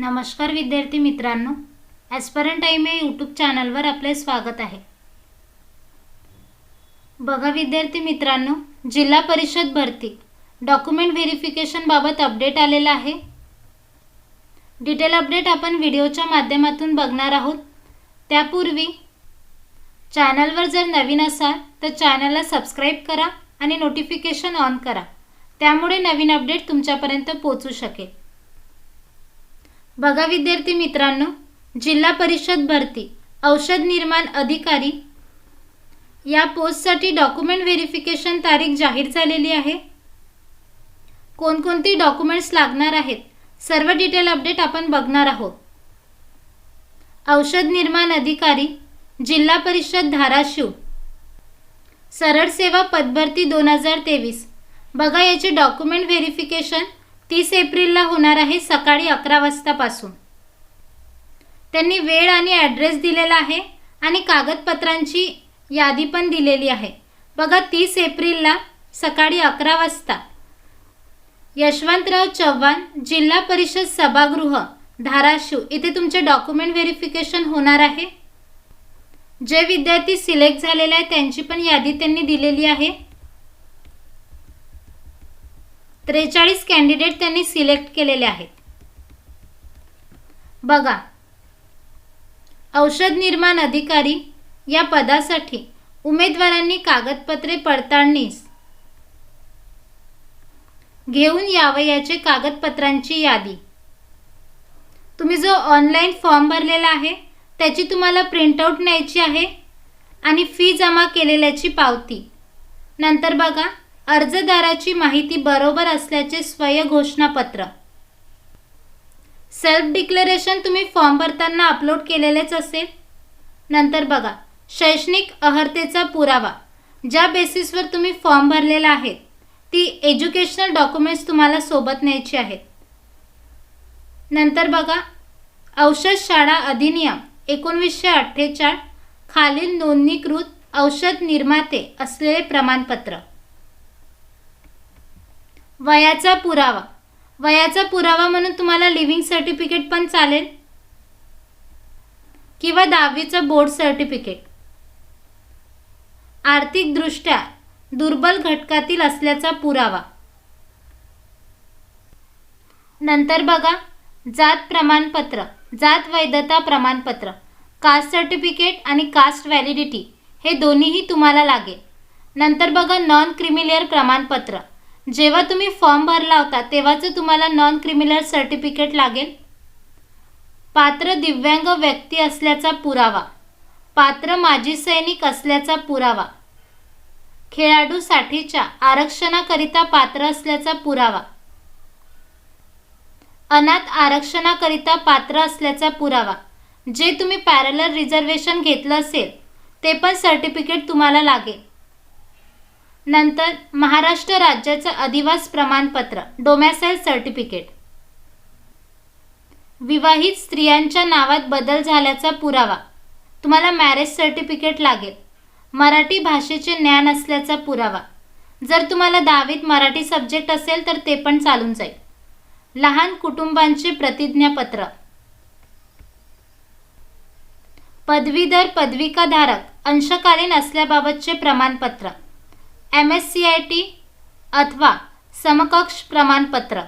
नमस्कार विद्यार्थी मित्रांनो ॲस्परंट टाईम या यूट्यूब चॅनलवर आपले स्वागत आहे. बघा विद्यार्थी मित्रांनो जिल्हा परिषद भरती. डॉक्युमेंट व्हेरिफिकेशनबाबत अपडेट आलेला आहे. डिटेल अपडेट आपण व्हिडिओच्या माध्यमातून बघणार आहोत. त्यापूर्वी चॅनलवर जर नवीन असाल तर चॅनलला सबस्क्राईब करा आणि नोटिफिकेशन ऑन करा. त्यामुळे नवीन अपडेट तुमच्यापर्यंत पोचू शकेल. बघा विद्यार्थी मित्रांनो जिल्हा परिषद भरती औषध निर्माण अधिकारी. या पोस्टसाठी डॉक्युमेंट व्हेरिफिकेशन तारीख जाहीर झालेली आहे. कोणकोणती डॉक्युमेंट्स लागणार आहेत सर्व डिटेल अपडेट आपण बघणार आहोत. औषध निर्माण अधिकारी जिल्हा परिषद धाराशिव. सरळ सेवा पदभरती दोन हजार तेवीस. बघा याचे डॉक्युमेंट व्हेरिफिकेशन तीस एप्रिलला होणार आहे सकाळी अकरा वाजतापासून. त्यांनी वेळ आणि ॲड्रेस दिलेला आहे आणि कागदपत्रांची यादी पण दिलेली आहे. बघा तीस एप्रिलला सकाळी अकरा वाजता. यशवंतराव चव्हाण जिल्हा परिषद सभागृह धाराशिव. इथे तुमचे डॉक्युमेंट व्हेरिफिकेशन होणार आहे. जे विद्यार्थी सिलेक्ट झालेले आहेत त्यांची पण यादी त्यांनी दिलेली आहे. त्रेचाळीस कॅन्डिडेट त्यांनी सिलेक्ट केलेले आहेत. बघा. औषध निर्माण अधिकारी या पदासाठी उमेदवारांनी कागदपत्रे पडताळणीस. घेऊन यावयाचे कागदपत्रांची यादी. तुम्ही जो ऑनलाईन फॉर्म भरलेला आहे त्याची तुम्हाला प्रिंटआउट न्यायची आहे आणि फी जमा केलेल्याची पावती. नंतर बघा. अर्जदाराची माहिती बरोबर असल्याचे स्वयघोषणापत्र. सेल्फ डिक्लेरेशन तुम्ही फॉर्म भरताना अपलोड केलेलेच असेल. नंतर बघा शैक्षणिक अहर्तेचा पुरावा. ज्या बेसिसवर तुम्ही फॉर्म भरलेला आहे ती एज्युकेशनल डॉक्युमेंट्स तुम्हाला सोबत न्यायची आहेत. नंतर बघा औषध शाळा अधिनियम एकोणवीसशे अठ्ठेचाळ खालील नोंदणीकृत औषध निर्माते असलेले प्रमाणपत्र. वयाचा पुरावा. वयाचा पुरावा म्हणून तुम्हाला लिव्हिंग सर्टिफिकेट पण चालेल. किंवा दहावीचं बोर्ड सर्टिफिकेट आर्थिकदृष्ट्या दुर्बल घटकातील असल्याचा पुरावा. नंतर बघा जात प्रमाणपत्र जात वैधता प्रमाणपत्र कास्ट सर्टिफिकेट आणि कास्ट व्हॅलिडिटी हे दोन्हीही तुम्हाला लागेल. नंतर बघा नॉन क्रिमिलियर प्रमाणपत्र. जेव्हा तुम्ही फॉर्म भरला होता तेव्हाचं तुम्हाला नॉन क्रिमिनल सर्टिफिकेट लागेल. पात्र दिव्यांग व्यक्ती असल्याचा पुरावा. पात्र माजी सैनिक असल्याचा पुरावा. खेळाडूसाठीच्या आरक्षणाकरिता पात्र असल्याचा पुरावा. अनाथ आरक्षणाकरिता पात्र असल्याचा पुरावा. जे तुम्ही पॅरलर रिझर्वेशन घेतलं असेल ते पण सर्टिफिकेट तुम्हाला लागेल. नंतर महाराष्ट्र राज्याचं अधिवास प्रमाणपत्र डोमॅसाईल सर्टिफिकेट. विवाहित स्त्रियांच्या नावात बदल झाल्याचा पुरावा. तुम्हाला मॅरेज सर्टिफिकेट लागेल. मराठी भाषेचे ज्ञान असल्याचा पुरावा. जर तुम्हाला दहावीत मराठी सब्जेक्ट असेल तर ते पण चालून जाईल. लहान कुटुंबांचे प्रतिज्ञापत्र. पदवीधर पदविकाधारक अंशकालीन असल्याबाबतचे प्रमाणपत्र. M S C I T अथवा समकक्ष प्रमाणपत्र.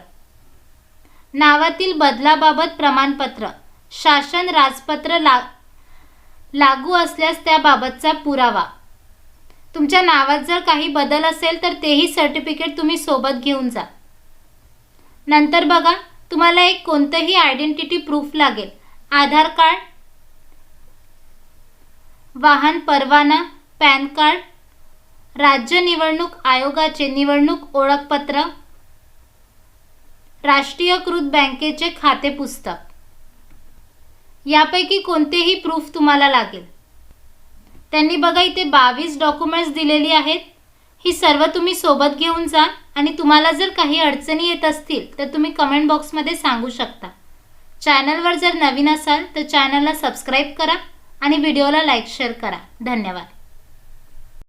नावातील बदलाबाबत प्रमाणपत्र शासन राजपत्र ला लागू असल्यास त्याबाबतचा पुरावा. तुमच्या नावात जर काही बदल असेल तर तेही सर्टिफिकेट तुम्ही सोबत घेऊन जा. नंतर बघा तुम्हाला एक कोणतंही आयडेंटिटी प्रूफ लागेल. आधार कार्ड वाहन परवाना पॅन कार्ड राज्य निवडणूक आयोगाचे निवडणूक ओळखपत्र राष्ट्रीयकृत बँकेचे खाते पुस्तक. यापैकी कोणतेही प्रूफ तुम्हाला लागेल. त्यांनी बघा इथे बावीस डॉक्युमेंट्स दिलेली आहेत. ही सर्व तुम्ही सोबत घेऊन जा आणि तुम्हाला जर काही अडचणी येत असतील तर तुम्ही कमेंट बॉक्समध्ये सांगू शकता. चॅनलवर जर नवीन असाल तर चॅनलला सबस्क्राईब करा आणि व्हिडिओला लाईक शेअर करा. धन्यवाद.